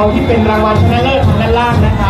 เอาที่เป็นรางวัลชนะเลิศทางด้านล่างนะคะ